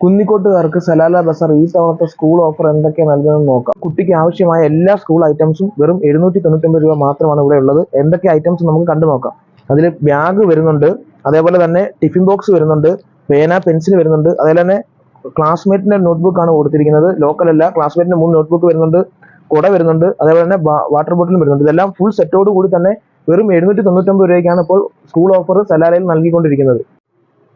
കുന്നിക്കോട്ടുകാർക്ക് Salalah Bazar ഈ തവണത്തെ school offer എന്തൊക്കെയാണ് നൽകുന്നത് നോക്കാം. കുട്ടിക്ക് ആവശ്യമായ എല്ലാ സ്കൂൾ ഐറ്റംസും വെറും എഴുന്നൂറ്റി തൊണ്ണൂറ്റൊമ്പത് രൂപ മാത്രമാണ് ഇവിടെ ഉള്ളത്. എന്തൊക്കെ ഐറ്റംസ് നമുക്ക് കണ്ടു നോക്കാം. അതിൽ ബാഗ് വരുന്നുണ്ട്. അതേപോലെ തന്നെ ടിഫിൻ ബോക്സ് വരുന്നുണ്ട്. പേന പെൻസിൽ വരുന്നുണ്ട്. അതേപോലെ തന്നെ ക്ലാസ്മേറ്റിന്റെ നോട്ട്ബുക്ക് ആണ് കൊടുത്തിരിക്കുന്നത്. ലോക്കൽ അല്ല. ക്ലാസ്മേറ്റിന്റെ മൂന്ന് നോട്ട്ബുക്ക് വരുന്നുണ്ട്. കുട വരുന്നുണ്ട്. അതേപോലെ തന്നെ വാട്ടർ ബോട്ടിലും വരുന്നുണ്ട്. ഇതെല്ലാം ഫുൾ സെറ്റോട് കൂടി തന്നെ വെറും എഴുന്നൂറ്റി തൊണ്ണൂറ്റൊമ്പത് രൂപയ്ക്കാണ് ഇപ്പോൾ സ്കൂൾ ഓഫർ സലാലയിൽ നൽകിക്കൊണ്ടിരിക്കുന്നത്.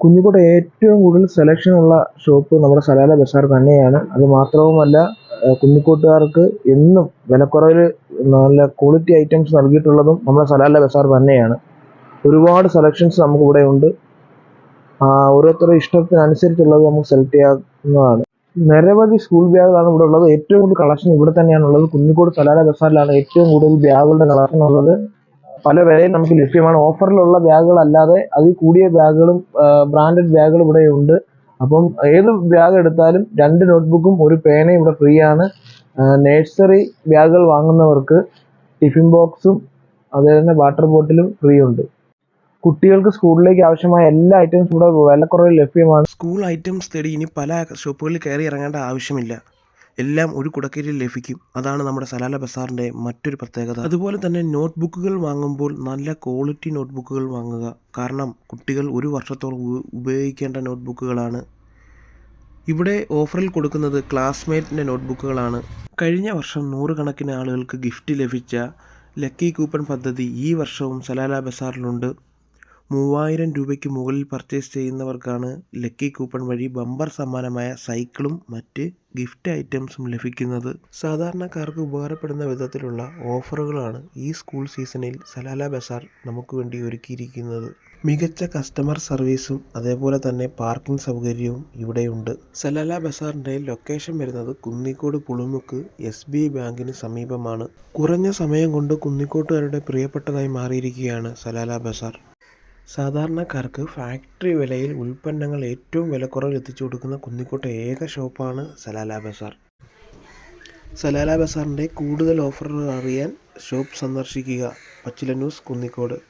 കുഞ്ഞിക്കോട്ടെ ഏറ്റവും കൂടുതൽ സെലക്ഷൻ ഉള്ള ഷോപ്പ് നമ്മുടെ സലാല ബസാർ തന്നെയാണ്. അത് മാത്രവുമല്ല കുഞ്ഞിക്കോട്ടുകാർക്ക് എന്നും വിലക്കുറവിൽ നല്ല ക്വാളിറ്റി ഐറ്റംസ് നൽകിയിട്ടുള്ളതും നമ്മുടെ സലാല ബസാർ തന്നെയാണ്. ഒരുപാട് സെലക്ഷൻസ് നമുക്ക് ഇവിടെ ഉണ്ട്. ഓരോരുത്തരുടെ ഇഷ്ടത്തിനനുസരിച്ചുള്ളത് നമുക്ക് സെലക്ട് ചെയ്യാവുന്നതാണ്. നിരവധി സ്കൂൾ ബാഗുകളാണ് ഇവിടെ ഉള്ളത്. ഏറ്റവും കൂടുതൽ കളക്ഷൻ ഇവിടെ തന്നെയാണ് ഉള്ളത് കുഞ്ഞിക്കോട് സലാല ബസാറിലാണ് ഏറ്റവും കൂടുതൽ ബാഗുകളുടെ കളക്ഷൻ ഉള്ളത്. പല വിലയും നമുക്ക് ലഭ്യമാണ്. ഓഫറിലുള്ള ബാഗുകൾ അല്ലാതെ അതിൽ കൂടിയ ബാഗുകളും ബ്രാൻഡഡ് ബാഗുകളും ഇവിടെ ഉണ്ട്. അപ്പം ഏത് ബാഗ് എടുത്താലും രണ്ട് നോട്ട്ബുക്കും ഒരു പേനയും ഇവിടെ ഫ്രീ ആണ്. നേഴ്സറി ബാഗുകൾ വാങ്ങുന്നവർക്ക് ടിഫിൻ ബോക്സും അതുപോലെ തന്നെ വാട്ടർ ബോട്ടിലും ഫ്രീ ഉണ്ട്. കുട്ടികൾക്ക് സ്കൂളിലേക്ക് ആവശ്യമായ എല്ലാ ഐറ്റംസും ഇവിടെ വിലക്കുറവിൽ ലഭ്യമാണ്. സ്കൂൾ ഐറ്റംസ് തേടി ഇനി പല ഷോപ്പുകളിൽ കയറി ഇറങ്ങേണ്ട ആവശ്യമില്ല. എല്ലാം ഒരു കുടക്കീഴിൽ ലഭിക്കും. അതാണ് നമ്മുടെ സലാല ബസാറിന്റെ മറ്റൊരു പ്രത്യേകത. അതുപോലെ തന്നെ നോട്ട്ബുക്കുകൾ വാങ്ങുമ്പോൾ നല്ല ക്വാളിറ്റി നോട്ട്ബുക്കുകൾ വാങ്ങുക. കാരണം കുട്ടികൾ ഒരു വർഷത്തോളം ഉപ- ഉപയോഗിക്കേണ്ട നോട്ട്ബുക്കുകളാണ്. ഇവിടെ ഓഫറിൽ കൊടുക്കുന്നത് ക്ലാസ്മേറ്റിന്റെ നോട്ട്ബുക്കുകളാണ്. കഴിഞ്ഞ വർഷം നൂറുകണക്കിന് ആളുകൾക്ക് ഗിഫ്റ്റ് ലഭിച്ച ലക്കി കൂപ്പൺ പദ്ധതി ഈ വർഷവും സലാല ബസാറിലുണ്ട്. മൂവായിരം രൂപയ്ക്ക് മുകളിൽ പർച്ചേസ് ചെയ്യുന്നവർക്കാണ് ലക്കി കൂപ്പൺ വഴി ബമ്പർ സമ്മാനമായ സൈക്കിളും മറ്റ് ഗിഫ്റ്റ് ഐറ്റംസും ലഭിക്കുന്നത്. സാധാരണക്കാർക്ക് ഉപകാരപ്പെടുന്ന വിധത്തിലുള്ള ഓഫറുകളാണ് ഈ സ്കൂൾ സീസണിൽ സലാല ബസാർ നമുക്ക് വേണ്ടി ഒരുക്കിയിരിക്കുന്നത്. മികച്ച കസ്റ്റമർ സർവീസും അതേപോലെ തന്നെ പാർക്കിംഗ് സൗകര്യവും ഇവിടെയുണ്ട്. സലാല ബസാറിന്റെ ലൊക്കേഷൻ വരുന്നത് കുന്നിക്കോട് പുളിമുക്ക് എസ് ബി ബാങ്കിന് സമീപമാണ്. കുറഞ്ഞ സമയം കൊണ്ട് കുന്നിക്കോട്ടുകാരുടെ പ്രിയപ്പെട്ടതായി മാറിയിരിക്കുകയാണ് സലാല ബസാർ. സാധാരണക്കാർക്ക് ഫാക്ടറി വിലയിൽ ഉൽപ്പന്നങ്ങൾ ഏറ്റവും വിലക്കുറവിൽ എത്തിച്ചു കൊടുക്കുന്ന കുന്നിക്കോട്ടെ ഏക ഷോപ്പാണ് സലാല ബസാർ. സലാല ബസാറിന്റെ കൂടുതൽ ഓഫറുകൾ അറിയാൻ ഷോപ്പ് സന്ദർശിക്കുക. പച്ചില ന്യൂസ് കുന്നിക്കോട്.